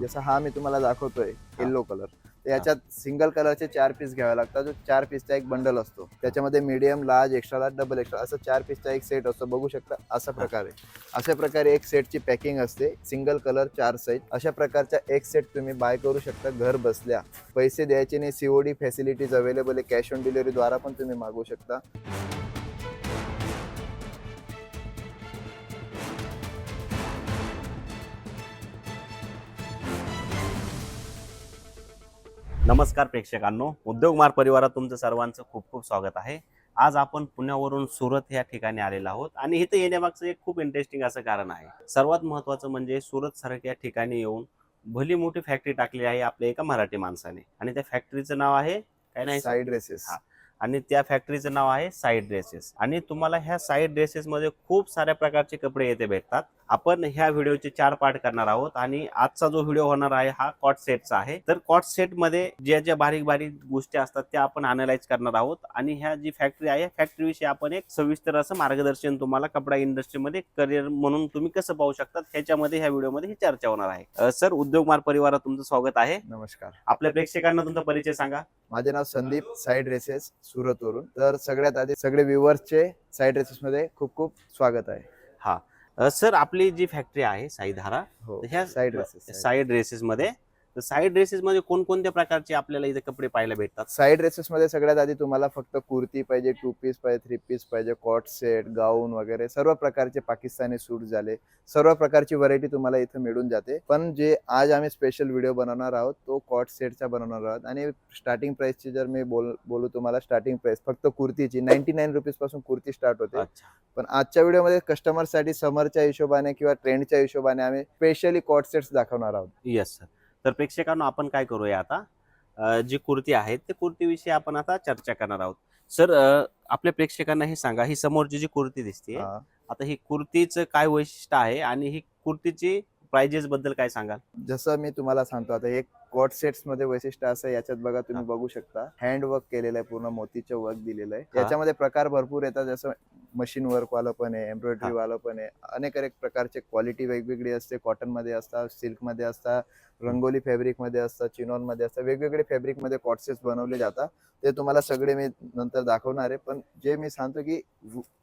जसं हा मी तुम्हाला दाखवतोय येल्लो कलर याच्यात सिंगल कलरचे चार पीस घ्यावे लागतात. जो चार पीसचा एक बंडल असतो. त्याच्यामध्ये medium large extra large double extra असं चार पीसचा एक सेट असतो. बघू शकता अशा प्रकारे. अशा प्रकारे एक सेटची पॅकिंग असते. सिंगल कलर चार साईज अशा प्रकारचा एक सेट तुम्ही बाय करू शकता घर बसल्या. पैसे द्यायचे नाही. सीओडी फॅसिलिटीज अवेलेबल आहे. कॅश ऑन डिलिव्हरी द्वारा पण तुम्ही मागवू शकता. नमस्कार प्रेक्षकांनो उद्योग मार परिवारात तुमचं सर्वांचं खूप खूप स्वागत आहे. आज आपण पुण्यावरून सुरत या ठिकाणी आलेलो आहोत आणि इथं येण्यामागचं एक खूप इंटरेस्टिंग असं कारण आहे. सर्वात महत्त्वाचं म्हणजे सुरत सारख्या ठिकाणी येऊन भली मोठी फॅक्टरी टाकली आहे आपल्या एका मराठी माणसाने. आणि त्या फॅक्टरीचं नाव आहे काय नाही? साईड ड्रेसेस हा. आणि त्या फॅक्टरीचं नाव आहे साईड ड्रेसेस आणि तुम्हाला ह्या साईड ड्रेसेस मध्ये खूप साऱ्या प्रकारचे कपडे येथे भेटतात. आपण ह्या व्हिडिओचे चार पार्ट करणार आहोत आणि आजचा जो व्हिडिओ होणार आहे हा कॉट सेटचा आहे. तर कॉट सेटमध्ये ज्या ज्या बारीक बारीक गोष्टी असतात त्या आपण अनालाइज करणार आहोत आणि ह्या जी फॅक्टरी आहे फॅक्टरी विषयी आपण एक सविस्तर असं मार्गदर्शन तुम्हाला कपडा इंडस्ट्रीमध्ये करिअर म्हणून तुम्ही कसं पाहू शकतात ह्याच्यामध्ये ह्या व्हिडिओमध्ये ही चर्चा होणार आहे. सर उद्योग मार परिवारात तुमचं स्वागत आहे. नमस्कार. आपल्या प्रेक्षकांना तुमचा परिचय सांगा. माझे नाव संदीप साईड ड्रेसेस सुरत वरून. तर सगळ्यात आधी सगळे व्ह्युअर्सचे साईड ड्रेसेस मध्ये खूप खूप स्वागत आहे. अ, सर आपली जी फॅक्टरी आहे साईधारा हो ह्या साईड साईड ड्रेसेस मध्ये तर साईड ड्रेसेस मध्ये कोणकोणत्या प्रकारचे आपल्याला इथे कपडे पाहायला भेटतात? साईड ड्रेसेस मध्ये सगळ्यात आधी तुम्हाला फक्त कुर्ती पाहिजे टू पीस पाहिजे थ्री पीस पाहिजे कॉट सेट गाऊन वगैरे सर्व प्रकारचे पाकिस्तानी सूट झाले. सर्व प्रकारची व्हरायटी तुम्हाला इथे मिळून जाते. पण जे आज आम्ही स्पेशल व्हिडिओ बनवणार आहोत तो कॉट सेटचा बनवणार आहोत. आणि स्टार्टिंग प्राइसची जर मी बोल बोलू तुम्हाला स्टार्टिंग प्राइस फक्त कुर्तीची नाईन्टी नाईन रुपीजपासून कुर्ती स्टार्ट होते. पण आजच्या व्हिडिओमध्ये कस्टमरसाठी समरच्या हिशोबाने किंवा ट्रेंडच्या हिशोबाने आम्ही स्पेशली कॉट सेट्स दाखवणार आहोत. येस सर तर प्रेक्षकांनो आपण काय करूया आता जी कुर्ती आहे ते कुर्तीविषयी आपण आता चर्चा करणार आहोत सर आपल्या प्रेक्षकांना हे सांगा ही समोरची जी कुर्ती दिसते. आता ही कुर्तीचं काय वैशिष्ट्य आहे आणि ही कुर्तीची प्राइजेस बद्दल काय सांगाल जसं मी तुम्हाला सांगतो आता एक कॉट सेट्समध्ये वैशिष्ट्य असं याच्यात बघा तुम्ही. बघू शकता हँड वर्क केलेलं आहे पूर्ण मोतीचं वर्क दिलेलं आहे. याच्यामध्ये प्रकार भरपूर येतात जसं मशीन वर्क वालं पण आहे एम्ब्रॉयडरी. वालं पण आहे अनेक अनेक प्रकारचे क्वालिटी वेगवेगळी असते कॉटनमध्ये असतात सिल्कमध्ये असतात रंगोली फॅब्रिकमध्ये असतात चिनॉनमध्ये असतात वेगवेगळे फॅब्रिकमध्ये कॉट सेट्स बनवले जातात. ते तुम्हाला सगळे मी नंतर दाखवणार आहे. पण जे मी सांगतो की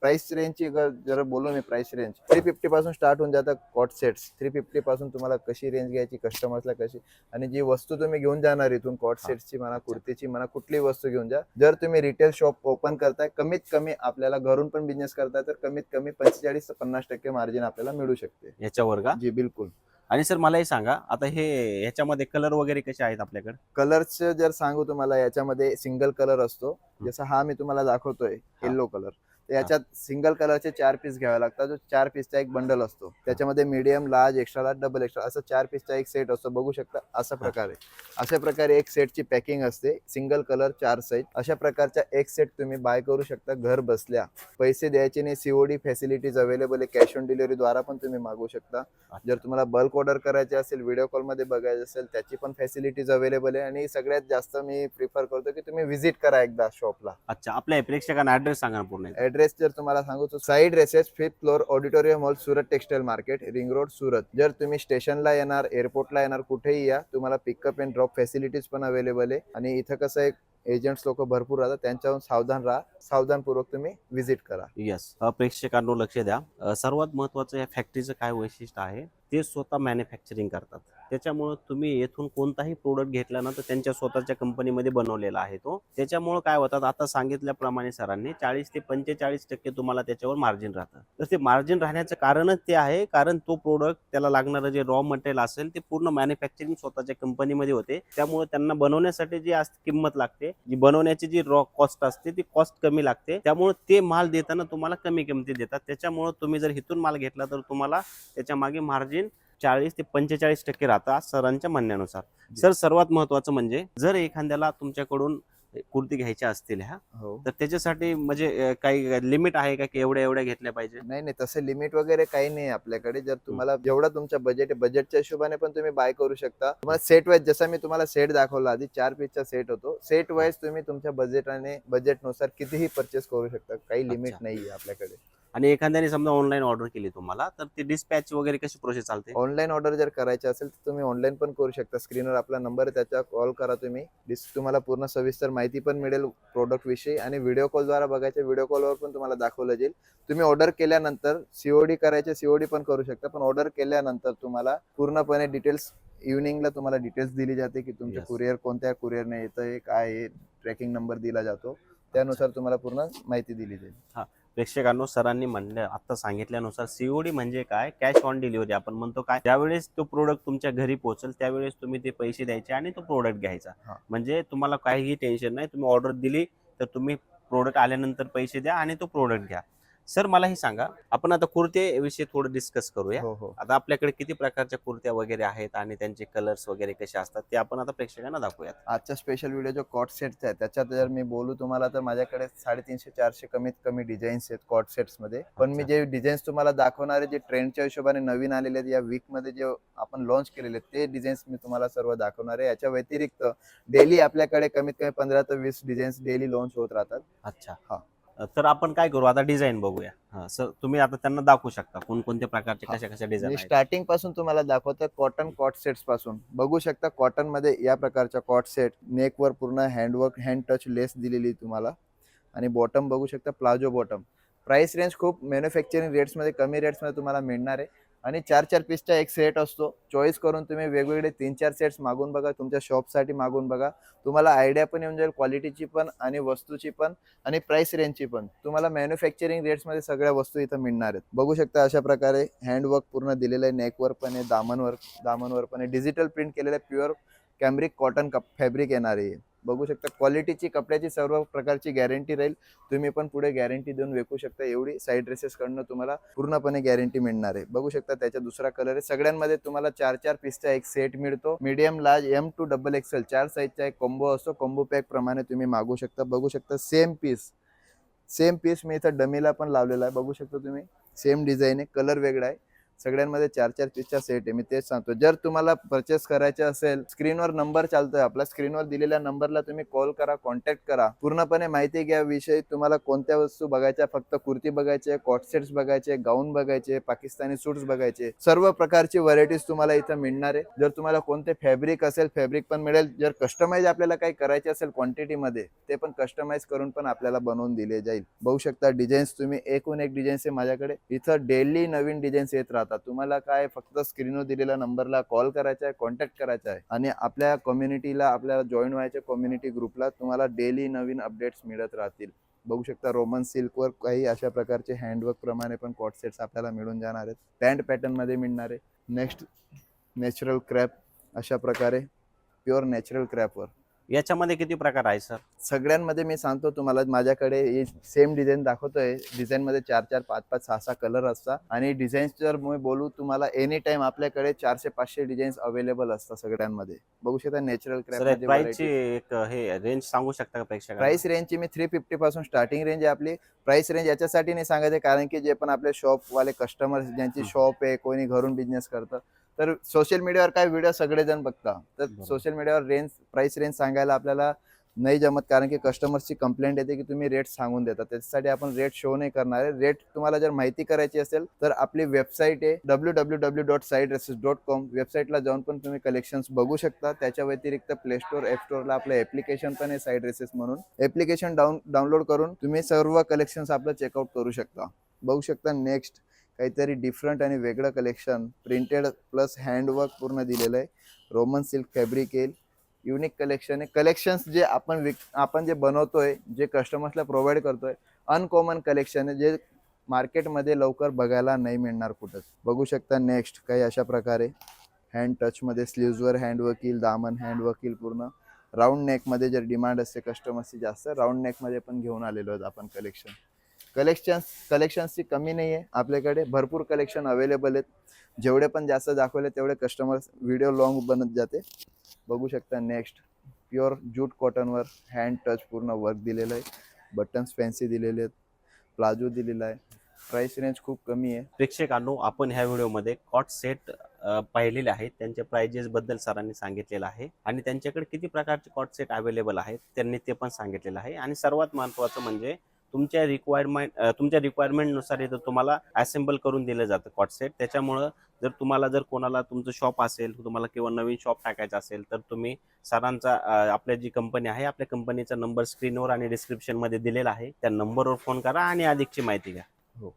प्राइस रेंजची जर बोललो मी प्राइस रेंज थ्री फिफ्टी पासून स्टार्ट होऊन जातात कॉट सेट्स थ्री फिफ्टी पासून तुम्हाला कशी रेंज घ्यायची कस्टमर्सला कशी? आणि जी वस्तू तुम्ही घेऊन जाणार इथून कॉट. सेट्सची म्हणा कुर्तीची म्हणा कुठलीही वस्तू घेऊन जा. जर तुम्ही रिटेल शॉप ओपन करताय कमीत कमी आपल्याला घरून पण बिझनेस करताय तर कमीत कमी पंचेचाळीस ते पन्नास टक्के मार्जिन आपल्याला मिळू शकते. याच्यावर का? जी बिलकुल. आणि सर मला हे सांगा आता हे ह्याच्यामध्ये कलर वगैरे कसे आहेत आपल्याकडे? कलरचं जर सांगू तुम्हाला याच्यामध्ये सिंगल कलर असतो. जसं हा मी तुम्हाला दाखवतोय. येल्लो कलर याच्यात सिंगल कलरचे चार पीस घ्यावे लागतात. जो चार पीसचा एक बंडल असतो. त्याच्यामध्ये medium large extra large double extra असं चार पीसचा एक सेट असतो. बघू शकता अशा प्रकारे. अशा प्रकारे एक सेटची पॅकिंग असते. सिंगल कलर चार साईज अशा प्रकारचा एक सेट तुम्ही बाय करू शकता घर बसल्या. पैसे द्यायचे नाही. सीओडी फॅसिलिटीज अवेलेबल आहे. कॅश ऑन डिलिव्हरी द्वारा पण तुम्ही मागवू शकता. जर तुम्हाला बल्क ऑर्डर करायचे असेल व्हिडिओ कॉलमध्ये बघायचे असेल त्याची पण फॅसिलिटीज अवेलेबल आहे. आणि सगळ्यात जास्त मी प्रिफर करतो की तुम्ही व्हिजिट करा एकदा शॉपला अच्छा. आपल्या प्रेक्षकांना ऍड्रेस सांगा पूर्ण ऍड्रेस जर तुम्हाला सांगू तर side dresses fifth floor auditorium hall Surat textile market ring road Surat. जर तुम्ही स्टेशनला येणार एअरपोर्टला येणार कुठेही या तुम्हाला पिकअप अँड ड्रॉप फॅसिलिटीज पण अवेलेबल आहे. आणि इथं कसं एक एजंट्स लोक भरपूर राहतात त्यांच्याहून सावधान राहा सावधानपूर्वक तुम्ही व्हिजिट करा. येस प्रेक्षकांनो लक्ष द्या. सर्वात महत्वाचं या फॅक्टरीचं काय वैशिष्ट्य आहे ते स्वतः मॅन्युफॅक्चरिंग करतात. त्याच्यामुळं तुम्ही येथून कोणताही प्रोडक्ट घेतला ना तर त्यांच्या स्वतःच्या कंपनीमध्ये बनवलेला आहे तो. त्याच्यामुळं काय होतात आता सांगितल्याप्रमाणे सरांनी चाळीस ते पंचेचाळीस टक्के तुम्हाला त्याच्यावर मार्जिन राहतं. तर ते मार्जिन राहण्याचं कारणच ते आहे कारण तो प्रोडक्ट त्याला लागणारं जे रॉ मटेरियल असेल ते पूर्ण मॅन्युफॅक्चरिंग स्वतःच्या कंपनीमध्ये होते. त्यामुळे त्यांना बनवण्यासाठी जी किंमत लागते जी बनवण्याची जी रॉ कॉस्ट असते ती कॉस्ट कमी लागते. त्यामुळे ते माल देताना तुम्हाला कमी किमती देतात. त्याच्यामुळे तुम्ही जर इथून माल घेतला तर तुम्हाला त्याच्यामागे मार्जिन चाळीस ते पंचेचाळीस टक्के राहतात सरांच्या म्हणण्यानुसार. सर सर्वात महत्वाचं म्हणजे जर एखाद्याला तुमच्याकडून कुर्ती घ्यायच्या असतील ह्या हो. तर त्याच्यासाठी म्हणजे काही लिमिट आहे का की एवढ्या एवढ्या घेतल्या पाहिजे? नाही नाही तसं लिमिट वगैरे काही नाही आपल्याकडे. जर तुम्हाला जेवढा तुमचा बजेट बजेटच्या हिशोबाने पण तुम्ही बाय करू शकता. तुम्हाला सेट वाईज जसा मी तुम्हाला सेट दाखवला आधी चार पीसचा सेट होतो. सेट वाईज तुम्ही तुमच्या बजेट आणि बजेटनुसार कितीही परचेस करू शकता. काही लिमिट. नाहीये आपल्याकडे. आणि एखाद्याने समजा ऑनलाईन ऑर्डर केली तुम्हाला तर ती डिस्पॅच वगैरे कशी प्रोसेस चालते? ऑनलाईन ऑर्डर जर करायची असेल तर तुम्ही ऑनलाईन पण करू शकता. स्क्रीनवर आपला नंबर आहे त्याच्या कॉल करा तुम्ही. डिस तुम्हाला पूर्ण सविस्तर माहिती पण मिळेल प्रोडक्ट विषयी आणि व्हिडिओ कॉलद्वारा बघायचे. व्हिडिओ कॉलवर पण तुम्हाला दाखवलं जाईल. तुम्ही ऑर्डर केल्यानंतर सीओडी करायचे सीओडी पण करू शकता. पण ऑर्डर केल्यानंतर तुम्हाला पूर्णपणे डिटेल्स इव्हनिंगला तुम्हाला डिटेल्स दिली जाते की तुमचे. कुरिअर कोणत्या कुरिअरने येतं काय आहे ट्रॅकिंग नंबर दिला जातो. त्यानुसार तुम्हाला पूर्ण माहिती दिली जाईल. प्रेक्षकांनो सरांनी म्हणलं आता सांगितल्यानुसार सीओडी म्हणजे काय? कॅश ऑन डिलिव्हरी आपण म्हणतो काय? ज्यावेळेस तो प्रोडक्ट तुमच्या घरी पोहोचेल त्यावेळेस तुम्ही ते पैसे द्यायचे आणि तो प्रोडक्ट घ्यायचा. म्हणजे तुम्हाला काहीही टेन्शन नाही. तुम्ही ऑर्डर दिली तर तुम्ही प्रोडक्ट आल्यानंतर पैसे द्या आणि तो प्रोडक्ट घ्या. सर मला हे सांगा. आपण आता कुर्ते विषयी थोडं डिस्कस करूया. हो हो. आता आपल्याकडे किती प्रकारच्या कुर्त्या वगैरे आहेत आणि त्यांचे कलर्स वगैरे कसे असतात ते आपण आता प्रेक्षकांना दाखवूयात. आजचा स्पेशल व्हिडिओ जो कॉट सेटचा आहे त्याच्यात जर मी बोलू तुम्हाला तर माझ्याकडे साडेतीनशे चारशे कमीत कमी डिझाईन्स आहेत कॉट सेट्समध्ये. पण मी. जे डिझाईन्स तुम्हाला दाखवणार आहे जे ट्रेंडच्या हिशोबाने नवीन आलेले आहेत या वीकमध्ये जे आपण लॉन्च केलेले आहेत ते डिझाईन्स मी तुम्हाला सर्व दाखवणार आहे. याच्या व्यतिरिक्त डेली आपल्याकडे कमीत कमी पंधरा ते वीस डिझाईन्स डेली लॉन्च होत राहतात. अच्छा. हा. तर आपण काय करू? आता डिझाईन बघूया. हा सर तुम्ही आता त्यांना दाखवू शकता कोणकोणत्या प्रकारचे. कशा कशा डिझाईन स्टार्टिंगपासून तुम्हाला दाखवतो कॉटन कॉट सेट्सपासून. बघू शकता कॉटनमध्ये या प्रकारच्या कॉट सेट नेक वर पूर्ण हँडवर्क हँड टच लेस दिलेली तुम्हाला. आणि बॉटम बघू शकता प्लाझो बॉटम प्राइस रेंज खूप मॅन्युफॅक्चरिंग रेट्समध्ये कमी रेट्समध्ये तुम्हाला मिळणार आहे. आणि चार चार पीसचा एक सेट असतो. चॉईस करून तुम्ही वेगवेगळे तीन चार सेट्स मागून बघा तुमच्या शॉपसाठी मागून बघा. तुम्हाला आयडिया पण येऊन जाईल क्वालिटीची पण आणि वस्तूची पण आणि प्राईस रेंजची पण. तुम्हाला मॅन्युफॅक्चरिंग रेट्समध्ये सगळ्या वस्तू इथं मिळणार आहेत. बघू शकता अशा प्रकारे हँडवर्क पूर्ण दिलेलं आहे नेकवर पण आहे दामनवर दामनवर पण आहे. डिजिटल प्रिंट केलेलं आहे pure cambric cotton cup fabric येणार आहे. बघू शकता. क्वालिटीची कपड्याची सर्व प्रकारची गॅरंटी राहील. तुम्ही पण पुढे गॅरंटी देऊन विकू शकता. एवढी साईड ड्रेसेसकडनं तुम्हाला पूर्णपणे गॅरंटी मिळणार आहे. बघू शकता त्याचा दुसरा कलर आहे. सगळ्यांमध्ये तुम्हाला चार चार पीसचा एक सेट मिळतो. Medium large M to double XL चार साईजचा एक कॉम्बो असतो. कॉम्बो पॅक प्रमाणे तुम्ही मागू शकता. बघू शकता सेम पीस सेम पीस मी इथं डमीला पण लावलेला आहे. बघू शकता तुम्ही. सेम डिझाईन आहे. कलर वेगळा आहे. सगळ्यांमध्ये चार चार पीसचा सेट आहे. मी तेच सांगतो जर तुम्हाला परचेस करायचे असेल स्क्रीनवर नंबर चालतोय. आपल्या स्क्रीनवर दिलेल्या नंबरला तुम्ही कॉल करा कॉन्टॅक्ट करा. पूर्णपणे माहिती घ्या. विषयी तुम्हाला कोणत्या वस्तू बघायच्या? फक्त कुर्ती बघायचे कॉट सेट्स बघायचे गाऊन बघायचे पाकिस्तानी सूट्स बघायचे सर्व प्रकारची व्हरायटीज तुम्हाला इथं मिळणार आहे. जर तुम्हाला कोणते फॅब्रिक असेल फॅब्रिक पण मिळेल. जर कस्टमाइज आपल्याला काही करायचे असेल क्वांटिटीमध्ये ते पण कस्टमाइज करून पण आपल्याला बनवून दिले जाईल. बघू शकता डिझाईन्स तुम्ही एकूण एक डिझाईन्स आहे माझ्याकडे. इथं डेली नवीन डिझाईन्स येत राहतात. तुम्हाला काय फक्त स्क्रीनवर दिलेल्या नंबरला कॉल करायचा आहे कॉन्टॅक्ट करायचा आहे आणि आपल्या कम्युनिटीला आपल्याला जॉईन व्हायच्या कम्युनिटी ग्रुपला तुम्हाला डेली नवीन अपडेट्स मिळत राहतील. बघू शकता रोमन सिल्कवर काही अशा प्रकारचे हँडवर्क प्रमाणे पण कॉट सेट्स आपल्याला मिळून जाणार आहेत. पॅन्ट पॅटर्नमध्ये मिळणार आहे. नेक्स्ट नॅचरल क्रॅप अशा प्रकारे. प्युअर नॅचरल क्रॅपवर याच्यामध्ये किती प्रकार आहे सर? सगळ्यांमध्ये मी सांगतो तुम्हाला माझ्याकडे सेम डिझाईन दाखवतोय. डिझाईन मध्ये चार चार पाच पाच सहा सहा कलर असतात. आणि डिझाईन्स जर मी बोलू तुम्हाला एनी टाइम आपल्याकडे चारशे पाचशे डिझाईन्स अवेलेबल असतात सगळ्यांमध्ये. बघू शकता नॅचरल प्राइसची एक हे रेंज सांगू शकता का प्रेक्षकांना? प्राइस रेंजची मी थ्री फिफ्टी पासून स्टार्टिंग रेंज आहे आपली. प्राइस रेंज याच्यासाठी नाही सांगायचे कारण की जे पण आपले शॉप वाले कस्टमर ज्यांची. शॉप आहे कोणी घरून बिझनेस करतं तर सोशल मीडियावर काय व्हिडिओ सगळेजण बघतात. तर. सोशल मीडियावर रेंज प्राइस रेंज सांगायला आपल्याला नाही जमत कारण की कस्टमर्सची कंप्लेंट येते की तुम्ही रेट सांगून देता. त्याच्यासाठी आपण रेट शो नाही करणार आहे. रेट तुम्हाला जर माहिती करायची असेल तर आपली वेबसाईट आहे W W W dot side races dot com वेबसाईटला जाऊन पण तुम्ही कलेक्शन्स बघू शकता. त्याच्या व्यतिरिक्त प्ले स्टोर ॲप स्टोरला आपलं ऍप्लिकेशन पण आहे साईड रेसेस म्हणून. ऍप्लिकेशन डाऊन डाउनलोड करून तुम्ही सर्व कलेक्शन्स आपलं चेकआउट करू शकता. बघू शकता नेक्स्ट काहीतरी डिफरंट आणि वेगळं कलेक्शन प्रिंटेड प्लस हँडवर्क पूर्ण दिलेलं आहे. रोमन सिल्क फॅब्रिक येईल. युनिक कलेक्शन आहे. कलेक्शन्स जे आपण विक आपण जे बनवतोय जे कस्टमर्सला प्रोव्हाइड करतोय अनकॉमन कलेक्शन आहे. जे मार्केटमध्ये लवकर बघायला नाही मिळणार कुठंच. बघू शकता नेक्स्ट काही अशा प्रकारे. हँड टचमध्ये स्लीव्जवर हँडवर्क येईल. दामन हँडवर्क येईल पूर्ण. राऊंड नेकमध्ये जर डिमांड असते कस्टमर्सची जास्त राऊंड नेकमध्ये पण घेऊन आलेलो आहोत आपण कलेक्शन कलेक्शन्स कलेक्शन्सची कमी नाही आहे आपल्याकडे भरपूर कलेक्शन अवेलेबल आहेत. जेवढे पण जास्त दाखवले तेवढे कस्टमर्स व्हिडिओ लॉंग बनत जाते. बघू शकता नेक्स्ट प्युअर ज्यूट कॉटनवर हँड टच पूर्ण वर्क दिलेलं आहे. बटन्स फॅन्सी दिलेले आहेत. प्लाझो दिलेला आहे. प्राइस रेंज खूप कमी आहे. प्रेक्षकांनो आपण ह्या व्हिडिओमध्ये कॉट सेट पाहिलेले आहेत. त्यांच्या प्राइजेस बद्दल सरांनी सांगितलेलं आहे. आणि त्यांच्याकडे किती प्रकारचे कॉट सेट अवेलेबल आहेत त्यांनी ते पण सांगितलेलं आहे. आणि सर्वात महत्त्वाचं म्हणजे तुमच्या रिक्वायरमेंट तुमच्या रिक्वायरमेंटनुसार इथं तुम्हाला असेंबल करून दिलं जातं कॉटसेट त्याच्यामुळं जर तुम्हाला जर कोणाला तुमचं शॉप असेल तुम्हाला किंवा नवीन शॉप टाकायचं असेल तर तुम्ही सरांचा आपल्या जी कंपनी आहे आपल्या कंपनीचा नंबर स्क्रीनवर आणि डिस्क्रिप्शनमध्ये दिलेला आहे. त्या नंबरवर फोन करा आणि अधिकची माहिती घ्या. हो.